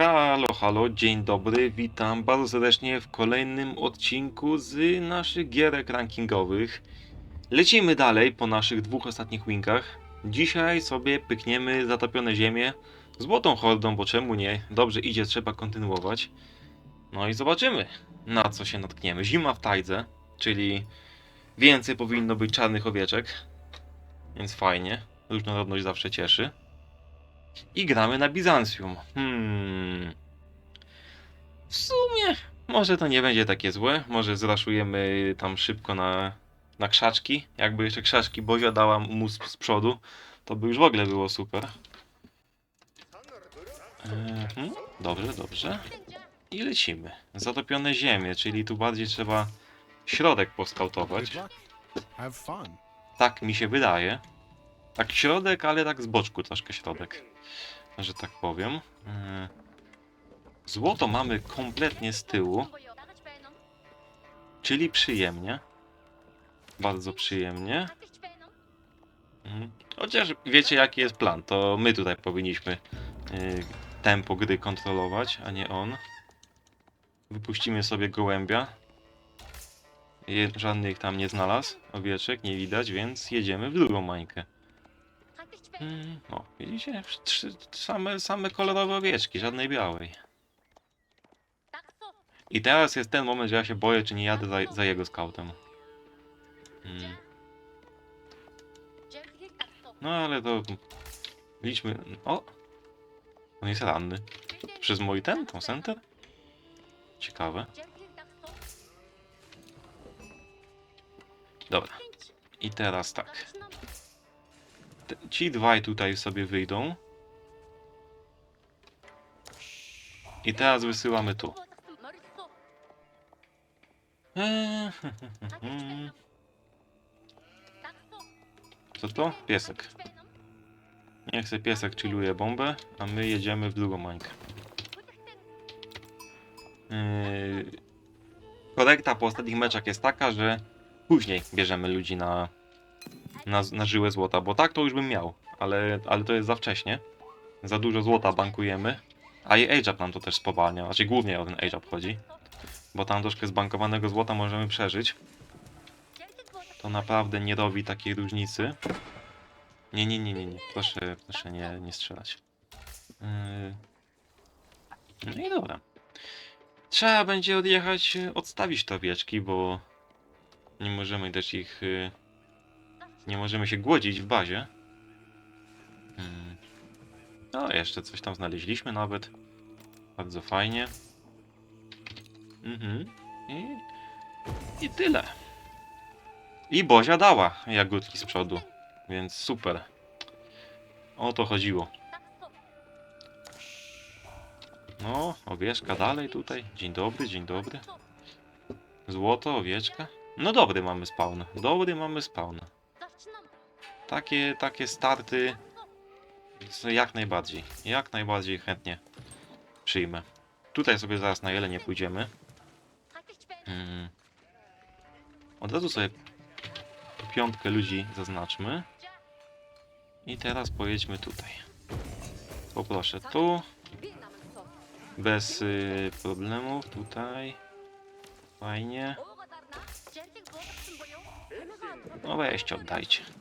Halo, halo, dzień dobry, witam bardzo serdecznie w kolejnym odcinku z naszych gierek rankingowych. Lecimy dalej po naszych dwóch ostatnich winkach. Dzisiaj sobie pykniemy zatopione ziemię złotą hordą, bo czemu nie? Dobrze idzie, trzeba kontynuować. No i zobaczymy, na co się natkniemy. Zima w tajdze, czyli więcej powinno być czarnych owieczek, więc fajnie. Różnorodność zawsze cieszy. I gramy na Bizancjum. Hmm. W sumie może to nie będzie takie złe. Może zraszujemy tam szybko na, na krzaczki. Jakby jeszcze krzaczki Bozia dała mu z, z przodu, to by już w ogóle było super. Mhm. Dobrze, dobrze. I lecimy. Zatopione ziemie, czyli tu bardziej trzeba środek poskautować. Tak mi się wydaje. Tak środek, ale tak z boczku troszkę środek. Że tak powiem. Yy. Złoto mamy kompletnie z tyłu, czyli przyjemnie. Bardzo przyjemnie. Mhm. Chociaż wiecie jaki jest plan, to my tutaj powinniśmy yy, tempo gry kontrolować, a nie on. Wypuścimy sobie gołębia. Żadnych tam nie znalazł, owieczek nie widać, więc jedziemy w drugą mańkę. Mm, o, widzicie? Trzy, same, same kolorowe owieczki, żadnej białej. I teraz jest ten moment, że ja się boję, czy nie jadę za, za jego skautem. Mm. No ale to... Liczmy... O! On jest ranny. Przez mój ten, tą center? Ciekawe. Dobra. I teraz tak. Ci dwaj tutaj sobie wyjdą. I teraz wysyłamy tu. Co to? Piesek. Niech se piesek chilluje bombę, a my jedziemy w drugą mańkę. Yy, korekta po ostatnich meczach jest taka, że później bierzemy ludzi na, na, na żyłę złota, bo tak to już bym miał, ale, ale to jest za wcześnie. Za dużo złota bankujemy, a i age nam to też spowalnia, znaczy głównie o ten age chodzi, bo tam troszkę zbankowanego złota możemy przeżyć. To naprawdę nie robi takiej różnicy. Nie, nie, nie, nie, nie. Proszę, proszę nie, nie strzelać. Yy... No i dobra. Trzeba będzie odjechać, odstawić te owieczki, bo nie możemy dać ich... Nie możemy się głodzić w bazie. Mm. No, jeszcze coś tam znaleźliśmy nawet. Bardzo fajnie. Mhm. I, I tyle. I Bozia dała jagódki z przodu, więc super. O to chodziło. No, owieczka dalej tutaj. Dzień dobry, dzień dobry. Złoto, owieczka. No dobry mamy spawn. Dobry mamy spawn. Takie, takie starty jak najbardziej. Jak najbardziej chętnie przyjmę. Tutaj sobie zaraz na jelenie pójdziemy. Mm. Od razu sobie piątkę ludzi zaznaczmy. I teraz pojedźmy tutaj. Poproszę tu. Bez y, problemów tutaj. Fajnie. No weźcie, oddajcie.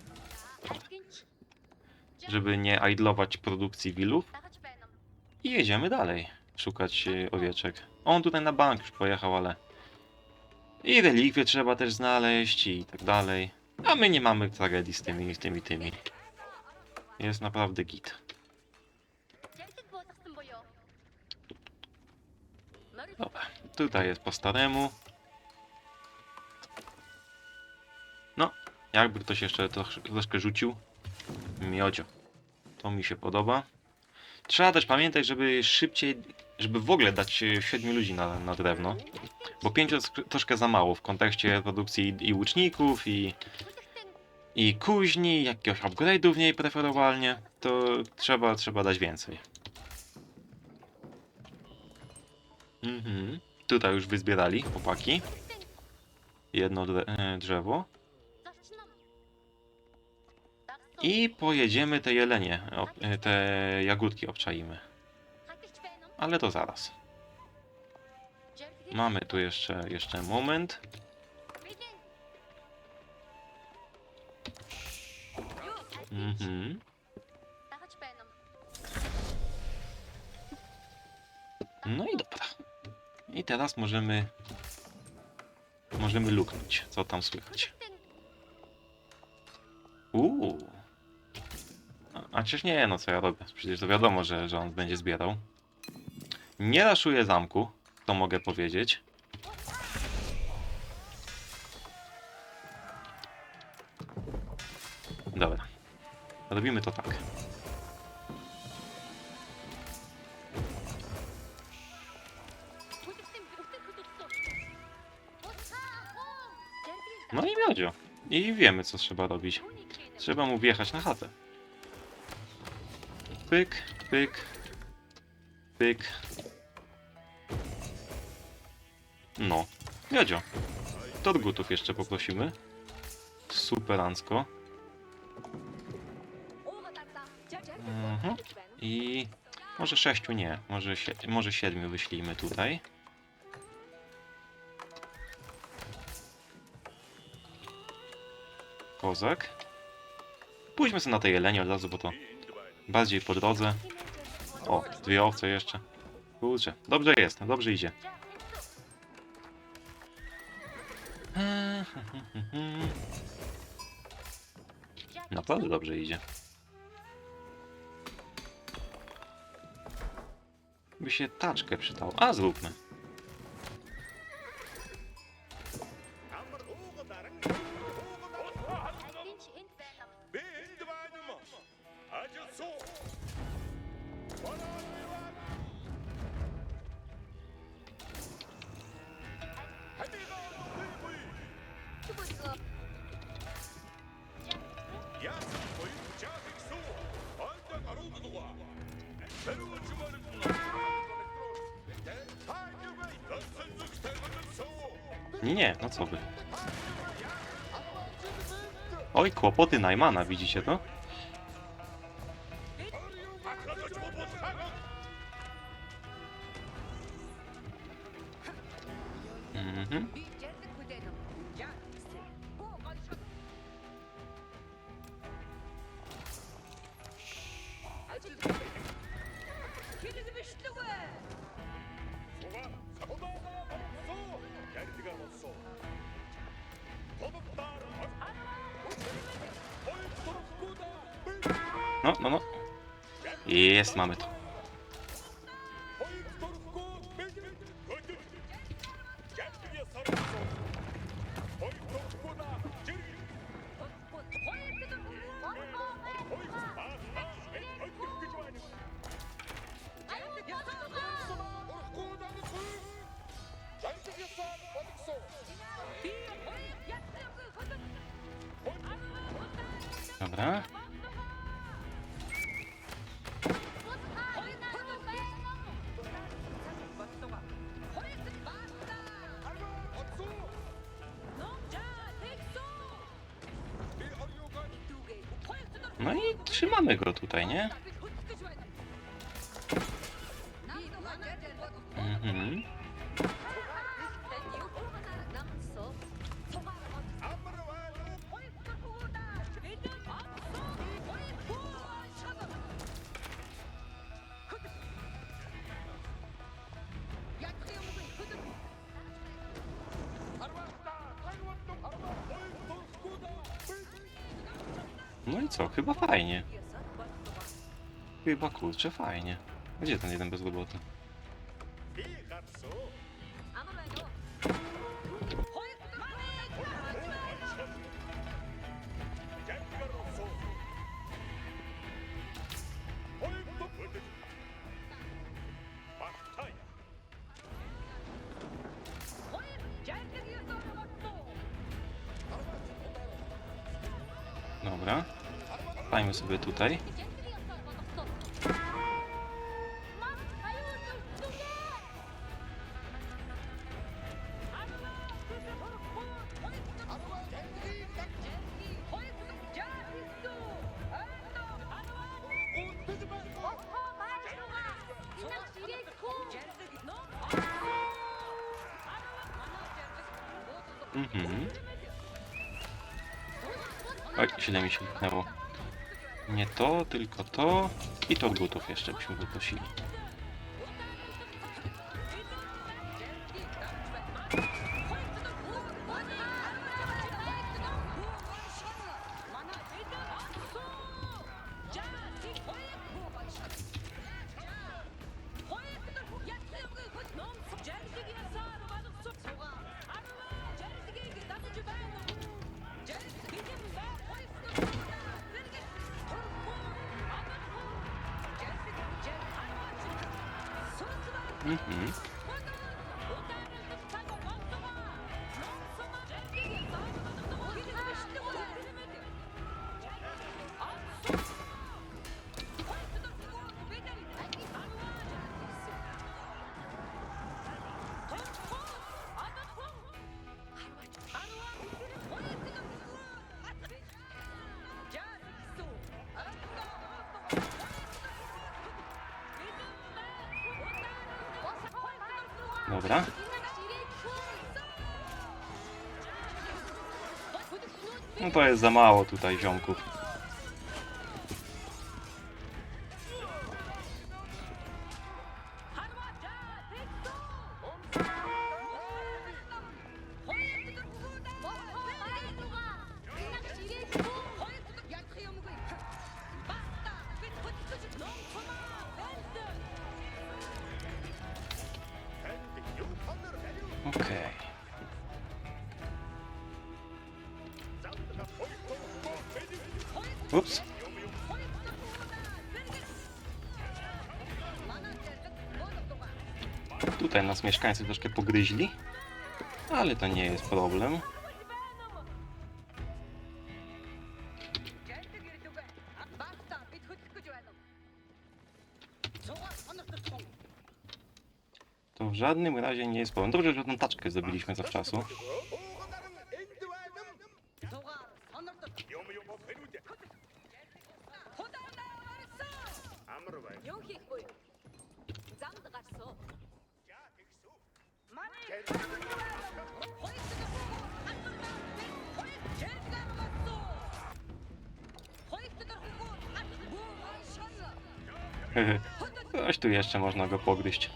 Żeby nie idlować produkcji willów. I jedziemy dalej. Szukać y, owieczek. On tutaj na bank już pojechał, ale... I relikwie trzeba też znaleźć i tak dalej. A my nie mamy tragedii z tymi, z tymi, tymi. Jest naprawdę git. Dobra, tutaj jest po staremu. No, jakby ktoś jeszcze trosz, troszkę rzucił. Miodzio. To mi się podoba. Trzeba też pamiętać, żeby szybciej, żeby w ogóle dać e, siedmiu ludzi na, na drewno. Bo pięciu jest troszkę za mało w kontekście produkcji i łuczników, i, i kuźni, jakiegoś upgrade'u w niej preferowalnie. To trzeba, trzeba dać więcej. Mhm. Tutaj już wyzbierali chłopaki. Jedno e, drzewo. I pojedziemy te jelenie, e, te jagódki obczaimy. ale to zaraz. Mamy tu jeszcze, jeszcze moment. Mhm. No i dobra. I teraz możemy... Możemy luknąć, co tam słychać. Uuu. A, przecież nie, no co ja robię? Przecież to wiadomo, że, że on będzie zbierał. Nie raszuję zamku, to mogę powiedzieć. Dobra. Robimy to tak. No i miodzio. I wiemy, co trzeba robić. Trzeba mu wjechać na chatę. Pyk, pyk, pyk. No, miodzio. Torgutów jeszcze poprosimy. Superancko. Mhm. I może sześciu nie, może, może siedmiu wyślijmy tutaj. Kozak. Pójdźmy sobie na tej jelenie od razu, bo to bardziej po drodze. O, dwie owce jeszcze. Kurczę, dobrze jest, dobrze idzie. Naprawdę dobrze idzie. By się taczkę przydało. A, zróbmy. Nie, nie, no co wy. Oj, kłopoty Najmana, widzicie to? Trzymamy go tutaj, nie? No i co? Chyba fajnie. Chyba kurczę fajnie. Gdzie ten jeden bez roboty? sobie tutaj. Mhm. Oj, źle mi się utknęło. Nie to, tylko to. I torgutów jeszcze byśmy wyprosili. Mhm. Dobra. Jest za mało tutaj ziomków. Ups. Tutaj nas mieszkańcy troszkę pogryźli, ale to nie jest problem. To w żadnym razie nie jest problem. Dobrze, że tą taczkę zrobiliśmy zawczasu. Coś tu jeszcze można go pogryźć.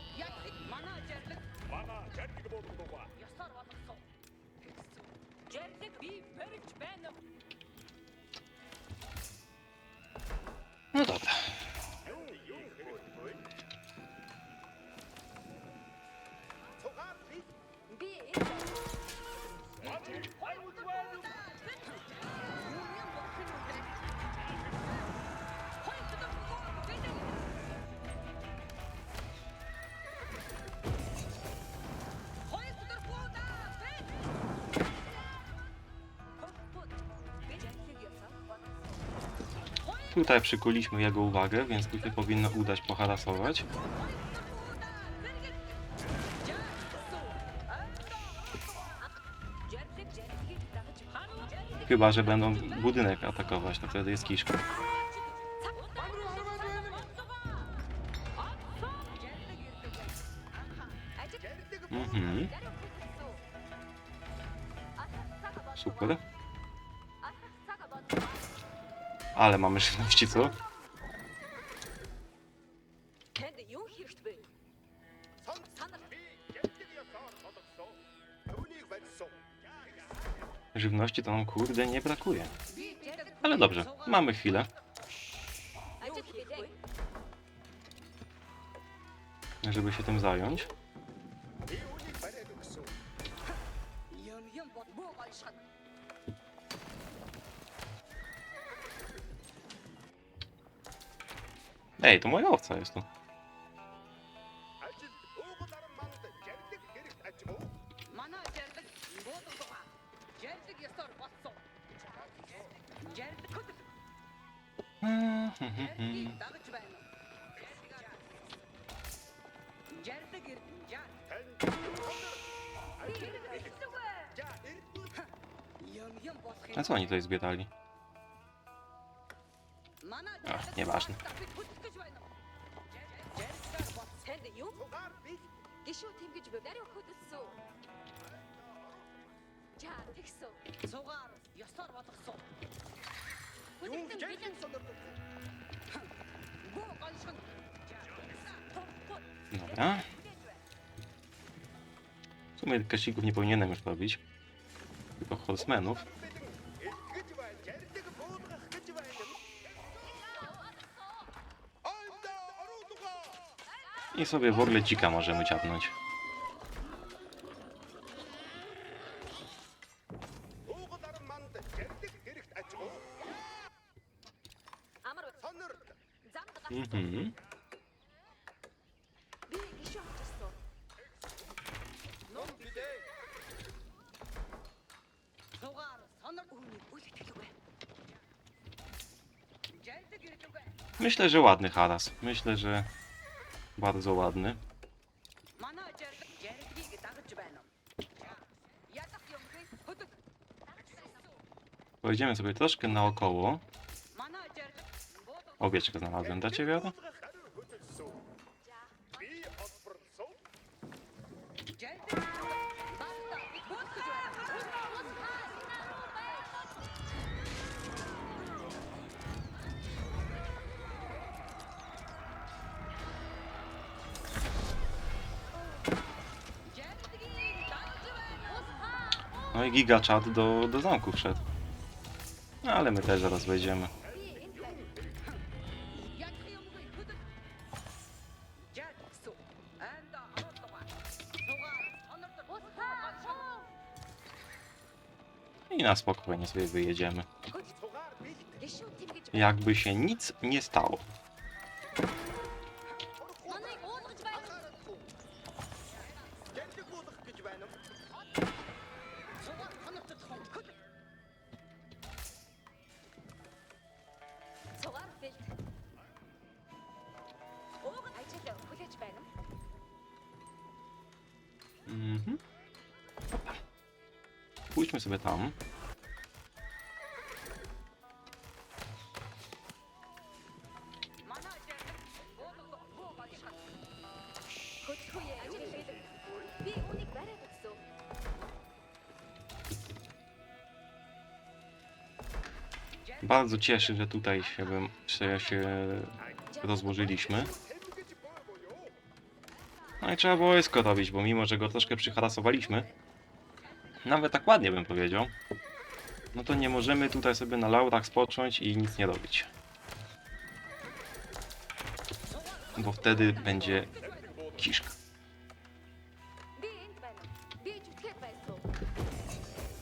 Tutaj przykuliśmy jego uwagę, więc tu się powinno udać poharasować. Chyba, że będą budynek atakować, to wtedy jest kiszka. Ale mamy żywności, co? Żywności to nam kurde nie brakuje. Ale dobrze, mamy chwilę. Żeby się tym zająć. Ej, to moja owca jest tu. A co oni tutaj zbierali? Dobra. W sumie kasików nie powinienem już robić. Tylko horsemenów. I sobie w ogóle dzika możemy ciapnąć. Myślę, że ładny haras. Myślę, że bardzo ładny. Pojedziemy sobie troszkę naokoło. Owieczkę znalazłem, dacie wiadomo? gigaczat do, do zamku wszedł. No, ale my też zaraz wejdziemy. I na spokojnie sobie wyjedziemy. Jakby się nic nie stało. Pójdźmy sobie tam. Bardzo cieszę, że tutaj się, się, się rozłożyliśmy. No i trzeba było wojsko robić, bo mimo, że go troszkę przyharasowaliśmy, nawet tak ładnie bym powiedział, no to nie możemy tutaj sobie na laurach spocząć i nic nie robić. Bo wtedy będzie kiszka.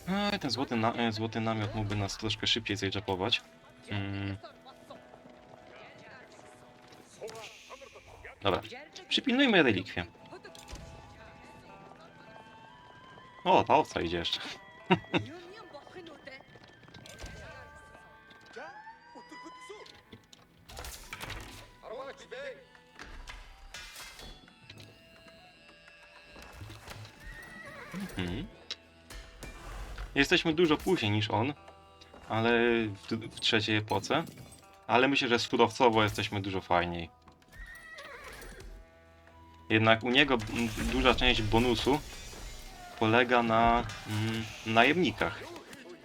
Eee, no ten złoty, na e, złoty namiot mógłby nas troszkę szybciej zajczapować. Mm. Dobra, przypilnujmy relikwie. O, ta owca idzie jeszcze. Mhm. Jesteśmy dużo później niż on, ale w, w trzeciej epoce. Ale myślę, że skudowcowo jesteśmy dużo fajniej. Jednak u niego duża część bonusu polega na mm, najemnikach.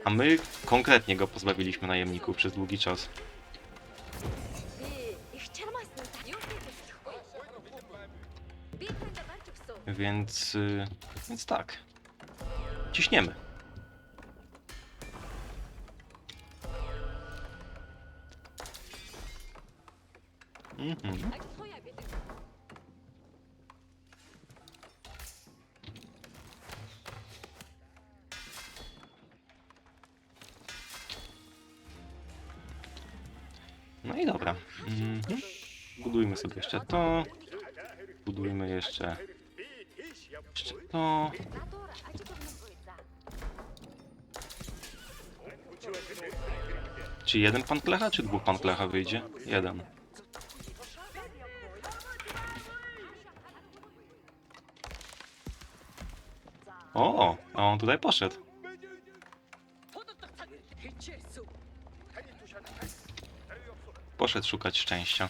A my konkretnie go pozbawiliśmy najemników przez długi czas. Więc, y, więc tak. Ciśniemy. Mhm. No i dobra. Mhm. Budujmy sobie jeszcze to. Budujmy jeszcze, jeszcze to. Czy jeden pan klecha, czy dwóch pan klecha wyjdzie? Jeden. O, a on tutaj poszedł. poszedł szukać szczęścia.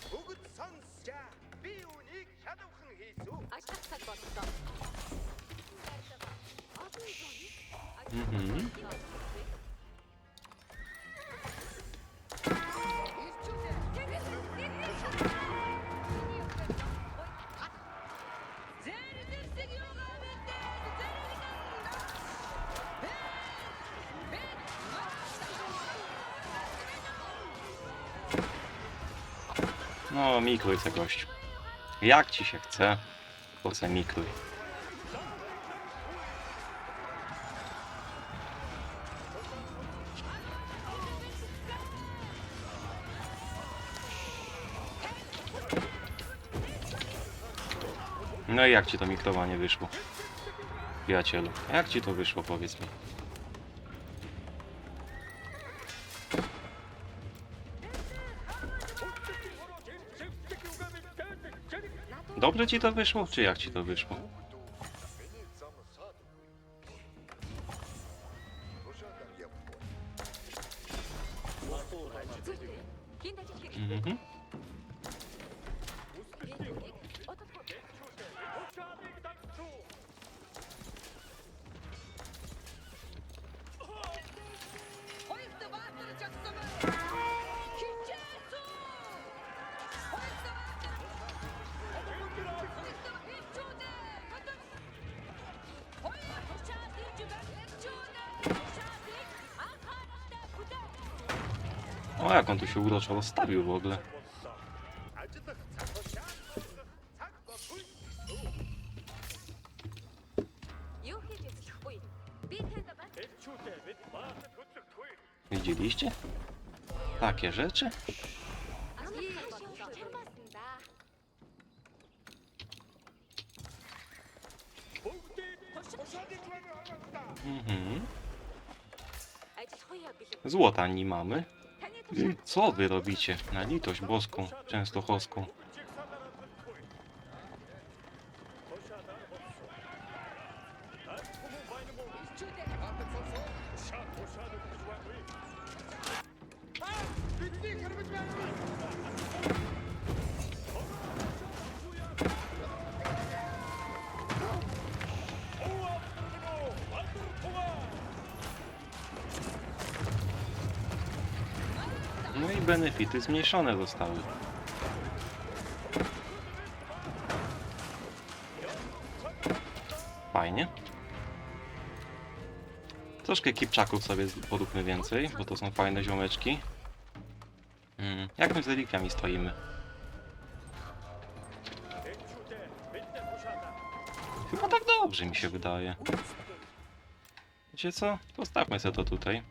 Mhm. No, mikruj se gościu. Jak ci się chce, to se. No i jak ci to mikrowanie wyszło? Przyjacielu, jak ci to wyszło, powiedz mi. Dobrze ci to wyszło, czy jak ci to wyszło? Jak on tu się uroczo rozstawił w ogóle. Widzieliście? Takie rzeczy? Mhm. Złota nie mamy. Co wy robicie? Na litość boską, częstochowską. Benefity zmniejszone zostały. Fajnie. Troszkę kipczaków sobie poróbmy więcej, bo to są fajne ziomeczki. Mm, jak my z relikwiami stoimy? Chyba tak dobrze mi się wydaje. Wiecie co? Postawmy sobie to tutaj.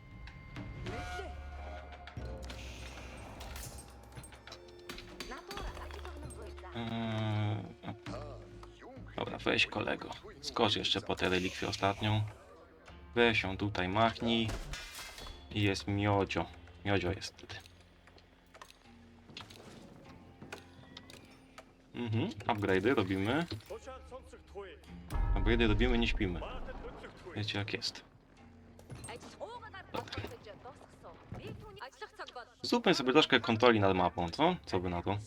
Dobra, weź kolego. Skocz jeszcze po tę relikwię ostatnią. Weź ją tutaj, machnij. I jest miodzio. Miodzio jest wtedy. Mhm, upgrade'y robimy. Upgrade'y robimy, nie śpimy. Wiecie jak jest. Zróbmy sobie troszkę kontroli nad mapą, co? Co by na to?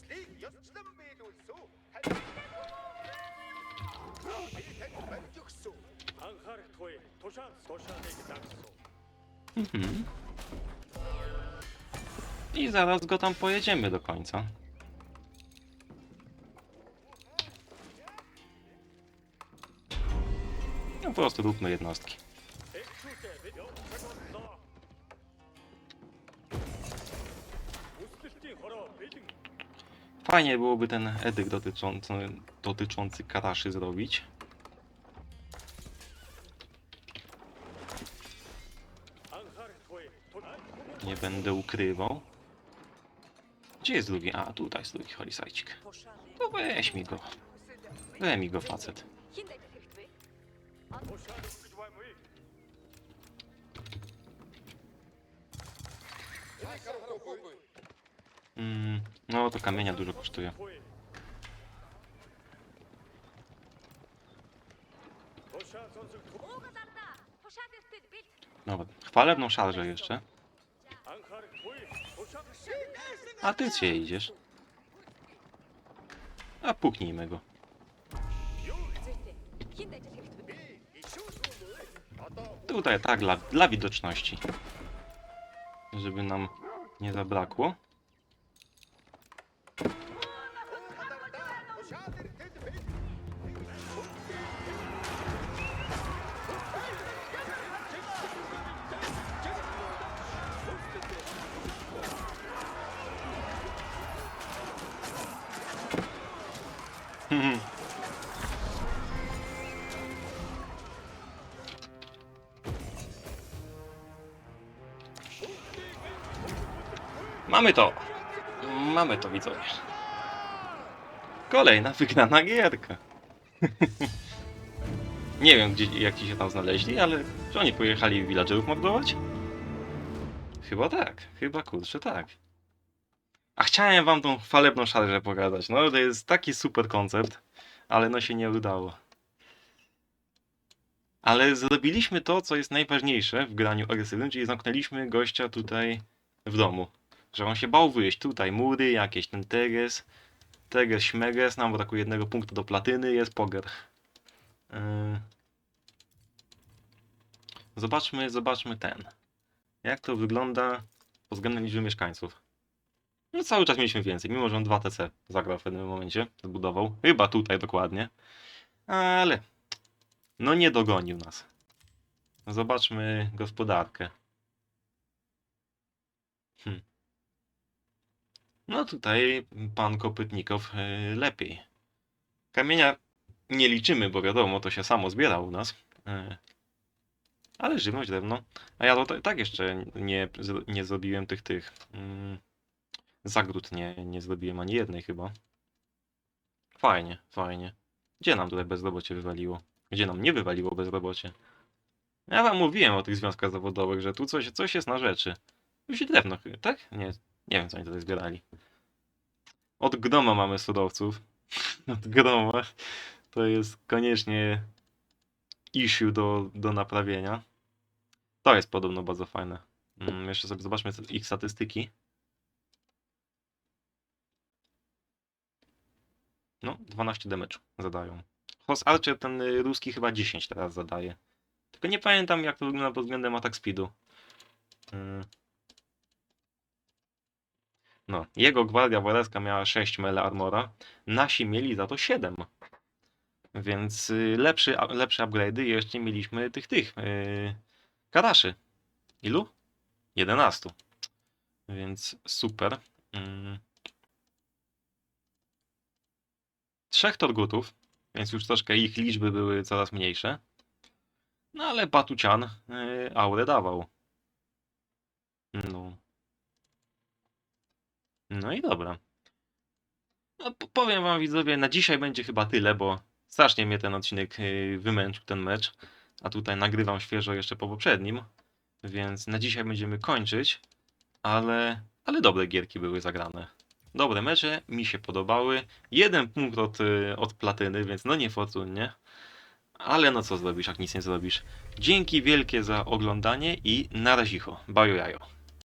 Mhm. I zaraz go tam pojedziemy do końca. No po prostu róbmy jednostki. Fajnie byłoby ten edyk dotyczący, dotyczący karaszy zrobić. Nie będę ukrywał. Gdzie jest drugi? A, tutaj jest drugi holisajcik. No weź mi go. Weź mi go facet. Mm, no to kamienia dużo kosztuje. Dobra, chwalebną szarżę jeszcze. A ty gdzie idziesz? A puknijmy go. Tutaj tak, dla, dla widoczności. Żeby nam nie zabrakło. Mamy to! Mamy to, widzowie. Kolejna wygrana gierka. Nie wiem, gdzie, jak ci się tam znaleźli, ale czy oni pojechali villagerów mordować? Chyba tak, chyba kurczę tak. A chciałem wam tą chwalebną szarżę pogadać. No to jest taki super koncept, ale no się nie udało. Ale zrobiliśmy to, co jest najważniejsze w graniu agresywnym, czyli zamknęliśmy gościa tutaj w domu. Że on się bał wyjść. Tutaj mury, jakieś ten teges, teges, śmeges, nam brakuje jednego punktu do platyny, jest poger. Yy. Zobaczmy, zobaczmy ten. Jak to wygląda pod względem liczby mieszkańców. No cały czas mieliśmy więcej, mimo że on 2 TC zagrał w pewnym momencie, zbudował. Chyba tutaj dokładnie. Ale no nie dogonił nas. Zobaczmy gospodarkę. No tutaj pan Kopytnikow y, lepiej. Kamienia nie liczymy, bo wiadomo, to się samo zbiera u nas. Y, Ale żywność, drewno. A ja to ta- tak jeszcze nie, nie zrobiłem tych, tych. mm, Zagród nie, nie zrobiłem ani jednej chyba. Fajnie, fajnie. Gdzie nam tutaj bezrobocie wywaliło? Gdzie nam nie wywaliło bezrobocie? Ja wam mówiłem o tych związkach zawodowych, że tu coś, coś jest na rzeczy. Już drewno, tak? Nie, nie wiem co oni tutaj zbierali. Od Gnoma mamy surowców. Od Gnoma. To jest koniecznie issue do, do naprawienia. To jest podobno bardzo fajne. Mm, jeszcze sobie zobaczmy ich statystyki. No, 12 damage zadają. Host Archer ten y, ruski chyba 10 teraz zadaje. Tylko nie pamiętam jak to wygląda pod względem atak speedu. Mm. No, jego gwardia wareska miała 6 mele armora, nasi mieli za to 7. Więc y, lepszy, lepsze upgrade'y jeszcze mieliśmy tych, tych, yy, karaszy. Ilu? 11. Więc super. Mm. Trzech torgutów, więc już troszkę ich liczby były coraz mniejsze. No ale Batucian yy, aurę dawał. No. No i dobra. No, po- powiem wam widzowie, na dzisiaj będzie chyba tyle, bo strasznie mnie ten odcinek yy, wymęczył, ten mecz. A tutaj nagrywam świeżo jeszcze po poprzednim. Więc na dzisiaj będziemy kończyć. Ale, ale dobre gierki były zagrane. Dobre mecze, mi się podobały. Jeden punkt od, y, od platyny, więc no niefortunnie. Ale no co zrobisz, jak nic nie zrobisz. Dzięki wielkie za oglądanie i na razicho. Bajo jajo.